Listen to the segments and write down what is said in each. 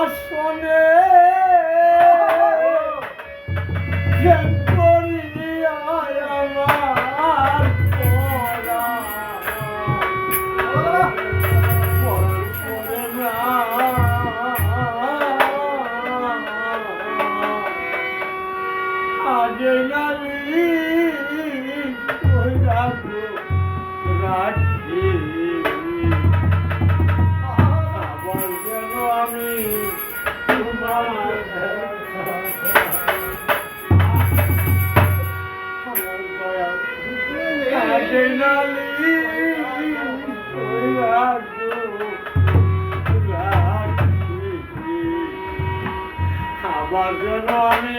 আসনে তোমার জন্য আমি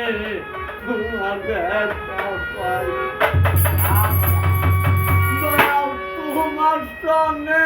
তোমার ব্যথা সঙ্গে